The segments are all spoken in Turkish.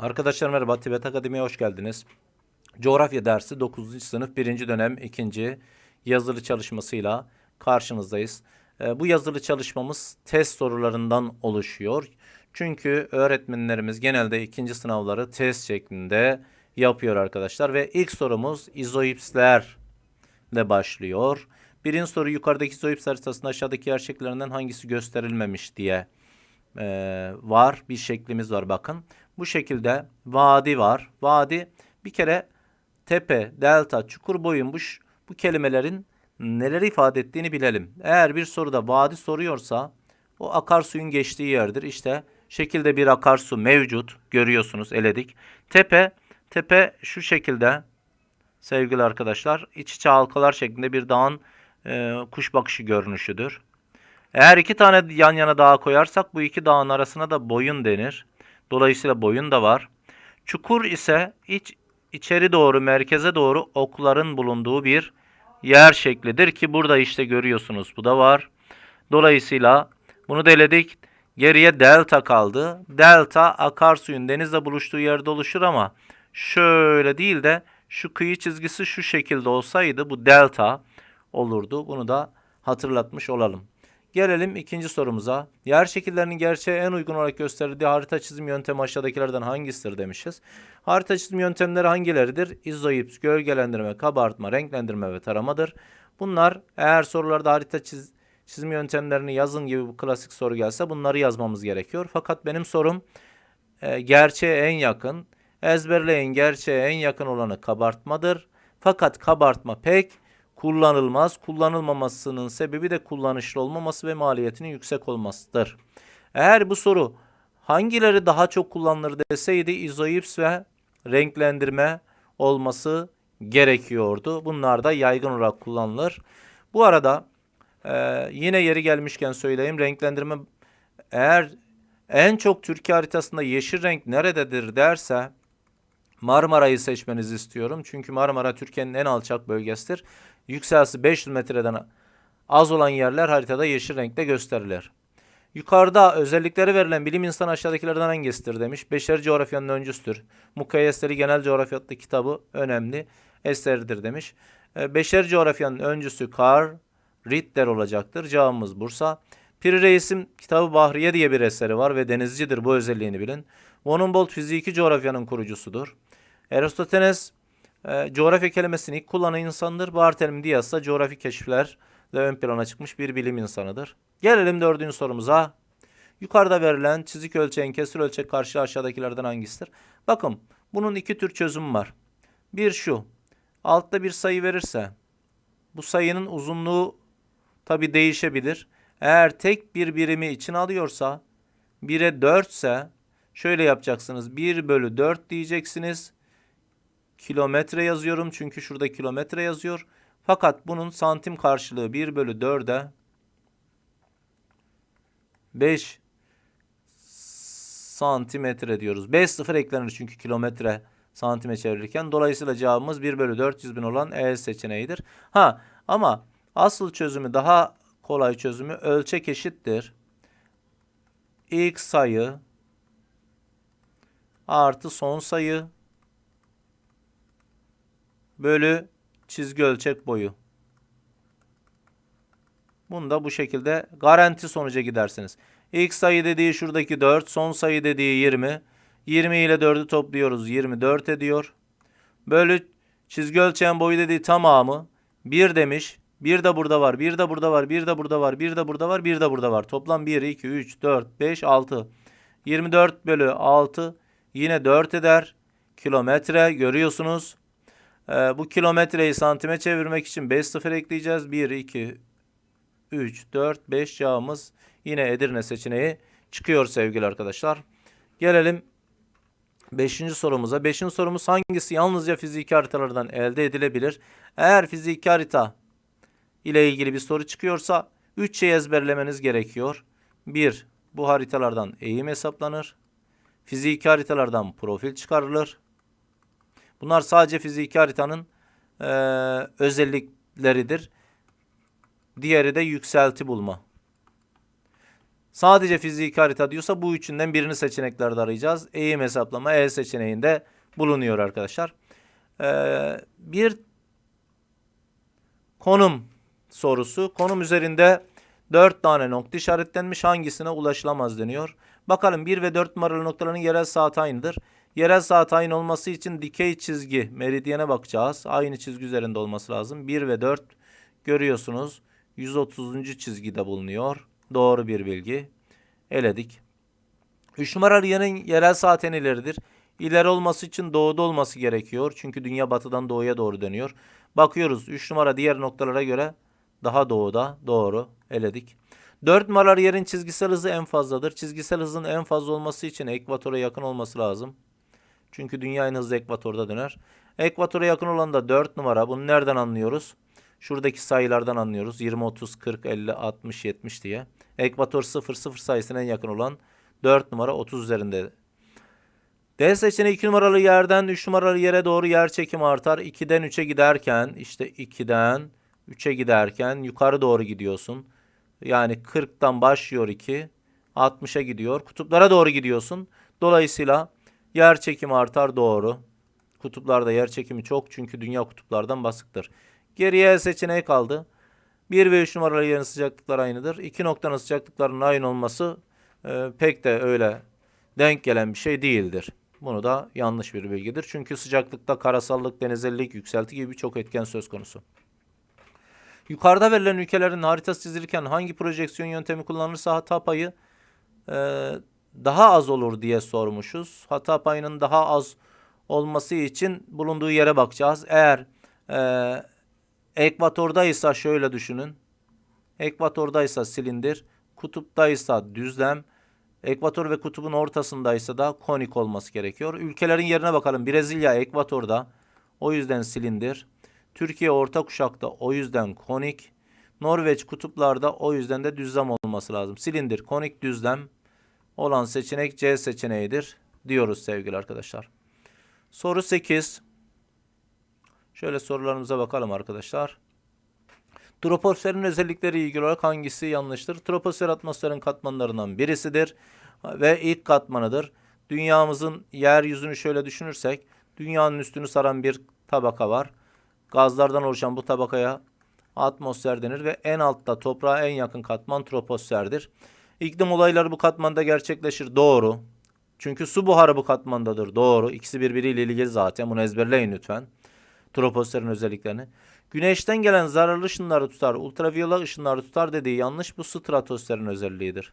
Arkadaşlar merhaba, Tibet Akademi'ye hoş geldiniz. Coğrafya dersi 9. sınıf 1. dönem 2. yazılı çalışmasıyla karşınızdayız. Ee, bu yazılı çalışmamız test sorularından oluşuyor. Çünkü öğretmenlerimiz genelde ikinci sınavları test şeklinde yapıyor arkadaşlar. Ve ilk sorumuz izoipslerle başlıyor. Birinci soru yukarıdaki izoips haritasında aşağıdaki yer şekillerinden hangisi gösterilmemiş diye e, var. Bir şeklimiz var bakın. Bu şekilde vadi var. Vadi bir kere tepe, delta, çukur, boyun bu, bu kelimelerin neler ifade ettiğini bilelim. Eğer bir soruda vadi soruyorsa o akarsuyun geçtiği yerdir. İşte şekilde bir akarsu mevcut. Görüyorsunuz eledik. Tepe, tepe şu şekilde sevgili arkadaşlar iç içe halkalar şeklinde bir dağın e, kuş bakışı görünüşüdür. Eğer iki tane yan yana dağ koyarsak bu iki dağın arasına da boyun denir. Dolayısıyla boyun da var. Çukur ise iç içeri doğru merkeze doğru okların bulunduğu bir yer şeklidir ki burada işte görüyorsunuz bu da var. Dolayısıyla bunu deledik. Geriye delta kaldı. Delta akarsuyun denizle buluştuğu yerde oluşur ama şöyle değil de şu kıyı çizgisi şu şekilde olsaydı bu delta olurdu. Bunu da hatırlatmış olalım. Gelelim ikinci sorumuza. Yer şekillerinin gerçeğe en uygun olarak gösterildiği harita çizim yöntemi aşağıdakilerden hangisidir demişiz. Harita çizim yöntemleri hangileridir? İzoips, gölgelendirme, kabartma, renklendirme ve taramadır. Bunlar eğer sorularda harita çiz, çizim yöntemlerini yazın gibi bu klasik soru gelse bunları yazmamız gerekiyor. Fakat benim sorum e, gerçeğe en yakın. Ezberleyin gerçeğe en yakın olanı kabartmadır. Fakat kabartma pek kullanılmaz. Kullanılmamasının sebebi de kullanışlı olmaması ve maliyetinin yüksek olmasıdır. Eğer bu soru hangileri daha çok kullanılır deseydi izoips ve renklendirme olması gerekiyordu. Bunlar da yaygın olarak kullanılır. Bu arada e, yine yeri gelmişken söyleyeyim renklendirme eğer en çok Türkiye haritasında yeşil renk nerededir derse Marmara'yı seçmenizi istiyorum. Çünkü Marmara Türkiye'nin en alçak bölgesidir. Yükselsi 500 metreden az olan yerler haritada yeşil renkte gösterilir. Yukarıda özellikleri verilen bilim insanı aşağıdakilerden hangisidir demiş. Beşeri coğrafyanın öncüsüdür. Mukayyesleri genel coğrafya adlı kitabı önemli eseridir demiş. E, Beşeri coğrafyanın öncüsü Karl Ritter olacaktır. Cevabımız Bursa. Piri Reis'in kitabı Bahriye diye bir eseri var ve denizcidir bu özelliğini bilin. Von Humboldt fiziki coğrafyanın kurucusudur. Aristoteles e, coğrafya kelimesini ilk kullanan insandır. Bartolomé Dias da coğrafi keşiflerle ön plana çıkmış bir bilim insanıdır. Gelelim dördüncü sorumuza. Yukarıda verilen çizik ölçeğin kesir ölçek karşı aşağıdakilerden hangisidir? Bakın bunun iki tür çözümü var. Bir şu. Altta bir sayı verirse bu sayının uzunluğu tabi değişebilir. Eğer tek bir birimi için alıyorsa 1'e 4 ise şöyle yapacaksınız. 1 bölü 4 diyeceksiniz. Kilometre yazıyorum çünkü şurada kilometre yazıyor. Fakat bunun santim karşılığı 1 bölü 4'e 5 santimetre diyoruz. 5 sıfır eklenir çünkü kilometre santime çevirirken. Dolayısıyla cevabımız 1 bölü 400 bin olan E seçeneğidir. Ha ama asıl çözümü daha kolay çözümü ölçek eşittir. İlk sayı artı son sayı bölü çizgi ölçek boyu. Bunu da bu şekilde garanti sonuca gidersiniz. İlk sayı dediği şuradaki 4, son sayı dediği 20. 20 ile 4'ü topluyoruz. 24 ediyor. Bölü çizgi ölçeğin boyu dediği tamamı 1 demiş. Bir de burada var, bir de burada var, bir de burada var, bir de burada var, bir de burada var. Toplam 1, 2, 3, 4, 5, 6. 24 bölü 6 yine 4 eder. Kilometre görüyorsunuz. Ee, bu kilometreyi santime çevirmek için 5 sıfır ekleyeceğiz. 1, 2, 3, 4, 5 cevabımız yine Edirne seçeneği çıkıyor sevgili arkadaşlar. Gelelim 5. sorumuza. 5. sorumuz hangisi yalnızca fiziki haritalardan elde edilebilir? Eğer fiziki harita ile ilgili bir soru çıkıyorsa 3 şey ezberlemeniz gerekiyor. 1. Bu haritalardan eğim hesaplanır. Fiziki haritalardan profil çıkarılır. Bunlar sadece fiziki haritanın eee, özellikleridir. Diğeri de yükselti bulma. Sadece fiziki harita diyorsa bu üçünden birini seçeneklerde arayacağız. Eğim hesaplama E seçeneğinde bulunuyor arkadaşlar. Ee, bir konum sorusu. Konum üzerinde 4 tane nokta işaretlenmiş. Hangisine ulaşılamaz deniyor. Bakalım 1 ve 4 numaralı noktaların yerel saat aynıdır. Yerel saat aynı olması için dikey çizgi meridyene bakacağız. Aynı çizgi üzerinde olması lazım. 1 ve 4 görüyorsunuz. 130. çizgide bulunuyor. Doğru bir bilgi. Eledik. 3 numaralı yerin yerel saat en ileridir. İleri olması için doğuda olması gerekiyor. Çünkü dünya batıdan doğuya doğru dönüyor. Bakıyoruz 3 numara diğer noktalara göre daha doğuda. Doğru. Eledik. 4 numaralı yerin çizgisel hızı en fazladır. Çizgisel hızın en fazla olması için ekvatora yakın olması lazım. Çünkü dünya en hızlı ekvatorda döner. Ekvatora yakın olan da 4 numara. Bunu nereden anlıyoruz? Şuradaki sayılardan anlıyoruz. 20, 30, 40, 50, 60, 70 diye. Ekvator 0, 0 sayısına en yakın olan 4 numara 30 üzerinde. D seçeneği 2 numaralı yerden 3 numaralı yere doğru yer çekimi artar. 2'den 3'e giderken işte 2'den 3'e giderken yukarı doğru gidiyorsun. Yani 40'tan başlıyor 2. 60'a gidiyor. Kutuplara doğru gidiyorsun. Dolayısıyla yer çekimi artar doğru. Kutuplarda yer çekimi çok çünkü dünya kutuplardan basıktır. Geriye seçeneği kaldı. 1 ve 3 numaralı yerin sıcaklıkları aynıdır. İki noktanın sıcaklıklarının aynı olması e, pek de öyle denk gelen bir şey değildir. Bunu da yanlış bir bilgidir. Çünkü sıcaklıkta karasallık, denizellik, yükselti gibi birçok etken söz konusu. Yukarıda verilen ülkelerin haritası çizilirken hangi projeksiyon yöntemi kullanılırsa hata payı e, daha az olur diye sormuşuz. Hata payının daha az olması için bulunduğu yere bakacağız. Eğer e, ekvatordaysa şöyle düşünün. Ekvatordaysa silindir, kutuptaysa düzlem, ekvator ve kutubun ortasındaysa da konik olması gerekiyor. Ülkelerin yerine bakalım. Brezilya ekvatorda, o yüzden silindir. Türkiye orta kuşakta, o yüzden konik. Norveç kutuplarda, o yüzden de düzlem olması lazım. Silindir, konik, düzlem olan seçenek C seçeneğidir diyoruz sevgili arkadaşlar. Soru 8. Şöyle sorularımıza bakalım arkadaşlar. Troposferin özellikleri ilgili olarak hangisi yanlıştır? Troposfer atmosferin katmanlarından birisidir ve ilk katmanıdır. Dünyamızın yeryüzünü şöyle düşünürsek, dünyanın üstünü saran bir tabaka var. Gazlardan oluşan bu tabakaya atmosfer denir ve en altta toprağa en yakın katman troposferdir. İklim olayları bu katmanda gerçekleşir. Doğru. Çünkü su buharı bu katmandadır. Doğru. İkisi birbiriyle ilgili zaten. Bunu ezberleyin lütfen. Troposferin özelliklerini. Güneşten gelen zararlı ışınları tutar, ultraviyole ışınları tutar dediği yanlış. Bu stratosferin özelliğidir.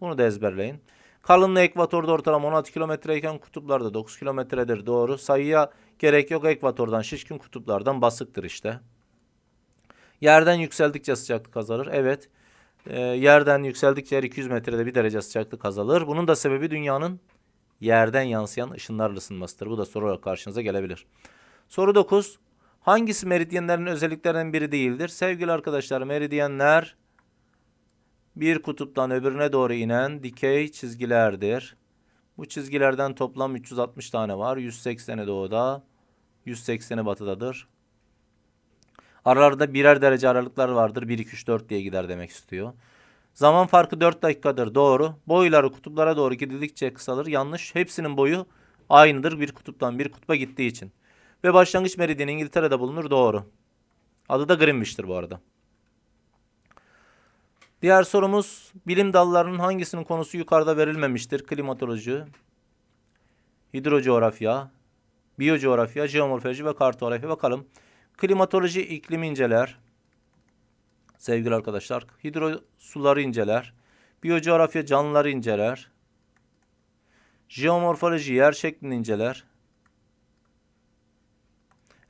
Bunu da ezberleyin. Kalınlığı ekvatorda ortalama 16 kilometreyken kutuplarda 9 kilometredir. Doğru. Sayıya gerek yok. Ekvatordan şişkin kutuplardan basıktır işte. Yerden yükseldikçe sıcaklık azalır. Evet. E, yerden yükseldikçe her 200 metrede bir derece sıcaklık azalır. Bunun da sebebi dünyanın yerden yansıyan ışınlarla ısınmasıdır. Bu da soru olarak karşınıza gelebilir. Soru 9. Hangisi meridyenlerin özelliklerinden biri değildir? Sevgili arkadaşlar meridyenler bir kutuptan öbürüne doğru inen dikey çizgilerdir. Bu çizgilerden toplam 360 tane var. 180'i doğuda, 180'i batıdadır. Aralarda birer derece aralıklar vardır. 1, 2, 3, 4 diye gider demek istiyor. Zaman farkı 4 dakikadır. Doğru. Boyları kutuplara doğru gidildikçe kısalır. Yanlış. Hepsinin boyu aynıdır bir kutuptan bir kutba gittiği için. Ve başlangıç meridyeni İngiltere'de bulunur. Doğru. Adı da Greenwich'tir bu arada. Diğer sorumuz bilim dallarının hangisinin konusu yukarıda verilmemiştir? Klimatoloji, hidrocoğrafya, biyocoğrafya, jeomorfoloji ve kartografya. Bakalım. Klimatoloji iklim inceler. Sevgili arkadaşlar. Hidro suları inceler. Biyocoğrafya canlıları inceler. Jeomorfoloji yer şeklini inceler.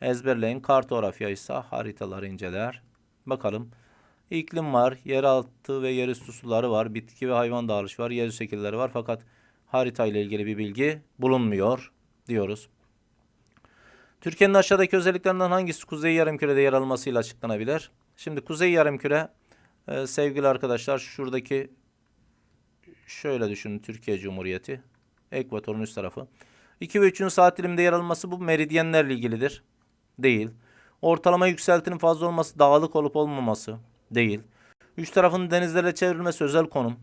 Ezberleyin. Kartografya ise haritaları inceler. Bakalım. İklim var, yeraltı ve yerüstü suları var, bitki ve hayvan dağılışı var, yerüstü şekilleri var fakat harita ile ilgili bir bilgi bulunmuyor diyoruz. Türkiye'nin aşağıdaki özelliklerinden hangisi kuzey yarımkürede yer almasıyla açıklanabilir? Şimdi kuzey yarımküre e, sevgili arkadaşlar şuradaki şöyle düşünün Türkiye Cumhuriyeti ekvatorun üst tarafı. 2 ve 3'ün saat diliminde yer alması bu meridyenlerle ilgilidir. Değil. Ortalama yükseltinin fazla olması dağlık olup olmaması değil. Üç tarafın denizlerle çevrilmesi özel konum.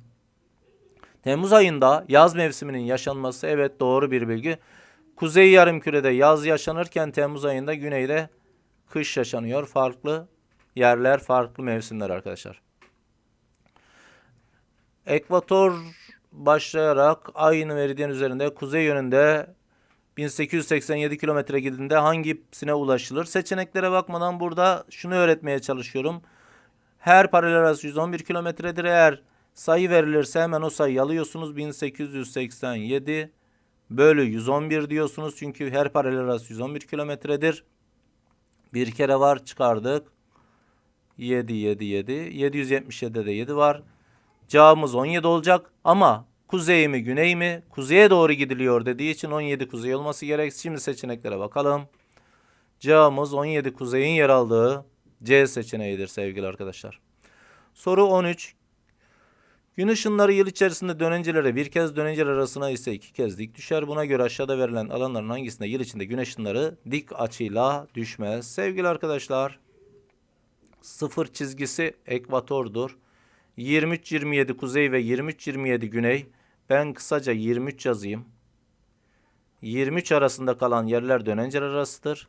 Temmuz ayında yaz mevsiminin yaşanması evet doğru bir bilgi. Kuzey yarımkürede yaz yaşanırken Temmuz ayında güneyde kış yaşanıyor. Farklı yerler, farklı mevsimler arkadaşlar. Ekvator başlayarak aynı meridyen üzerinde kuzey yönünde 1887 kilometre gidinde hangisine ulaşılır? Seçeneklere bakmadan burada şunu öğretmeye çalışıyorum. Her paralel arası 111 kilometredir. Eğer sayı verilirse hemen o sayıyı alıyorsunuz. 1887 bölü 111 diyorsunuz. Çünkü her paralel arası 111 kilometredir. Bir kere var çıkardık. 7, 7, 7. 777'de de 7 var. Cevabımız 17 olacak ama kuzey mi güney mi? Kuzeye doğru gidiliyor dediği için 17 kuzey olması gerek. Şimdi seçeneklere bakalım. Cevabımız 17 kuzeyin yer aldığı C seçeneğidir sevgili arkadaşlar. Soru 13. Gün ışınları yıl içerisinde dönencelere bir kez dönenceler arasına ise iki kez dik düşer. Buna göre aşağıda verilen alanların hangisinde yıl içinde gün ışınları dik açıyla düşmez? Sevgili arkadaşlar sıfır çizgisi ekvatordur. 23-27 kuzey ve 23-27 güney. Ben kısaca 23 yazayım. 23 arasında kalan yerler dönenceler arasıdır.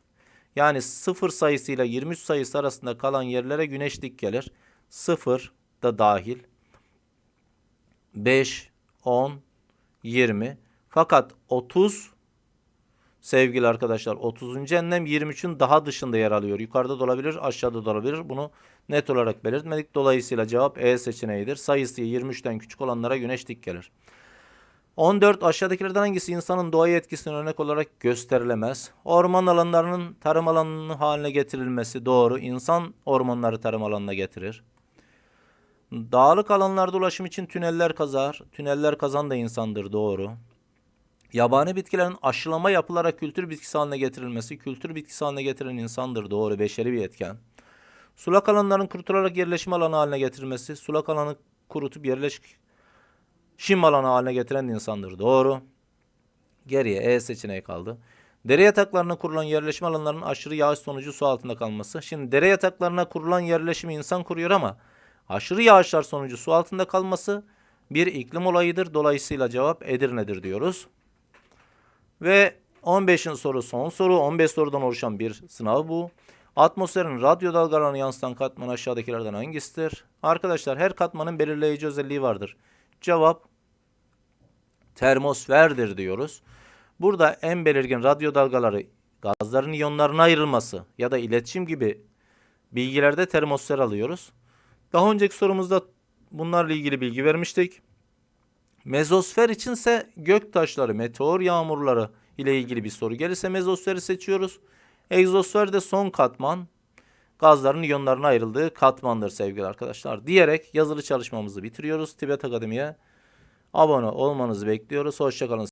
Yani 0 sayısıyla 23 sayısı arasında kalan yerlere güneş dik gelir. 0 da dahil. 5, 10, 20. Fakat 30 sevgili arkadaşlar 30. enlem 23'ün daha dışında yer alıyor. Yukarıda da olabilir, aşağıda da olabilir. Bunu net olarak belirtmedik. Dolayısıyla cevap E seçeneğidir. Sayısı 23'ten küçük olanlara güneş dik gelir. 14 aşağıdakilerden hangisi insanın doğaya etkisine örnek olarak gösterilemez? Orman alanlarının tarım alanı haline getirilmesi doğru. İnsan ormanları tarım alanına getirir. Dağlık alanlarda ulaşım için tüneller kazar. Tüneller kazan da insandır doğru. Yabani bitkilerin aşılama yapılarak kültür bitkisi haline getirilmesi kültür bitkisi haline getiren insandır doğru. Beşeri bir etken. Sulak alanların kurutularak yerleşim alanı haline getirilmesi sulak alanı kurutup yerleşim alanı haline getiren insandır doğru. Geriye E seçeneği kaldı. Dere yataklarına kurulan yerleşim alanlarının aşırı yağış sonucu su altında kalması. Şimdi dere yataklarına kurulan yerleşimi insan kuruyor ama aşırı yağışlar sonucu su altında kalması bir iklim olayıdır. Dolayısıyla cevap Edirne'dir diyoruz. Ve 15'in soru son soru. 15 sorudan oluşan bir sınav bu. Atmosferin radyo dalgalarını yansıtan katman aşağıdakilerden hangisidir? Arkadaşlar her katmanın belirleyici özelliği vardır. Cevap termosferdir diyoruz. Burada en belirgin radyo dalgaları gazların iyonlarına ayrılması ya da iletişim gibi bilgilerde termosfer alıyoruz. Daha önceki sorumuzda bunlarla ilgili bilgi vermiştik. Mezosfer içinse gök taşları, meteor yağmurları ile ilgili bir soru gelirse mezosferi seçiyoruz. Egzosfer de son katman gazların iyonlarına ayrıldığı katmandır sevgili arkadaşlar. Diyerek yazılı çalışmamızı bitiriyoruz. Tibet Akademi'ye abone olmanızı bekliyoruz. Hoşçakalın.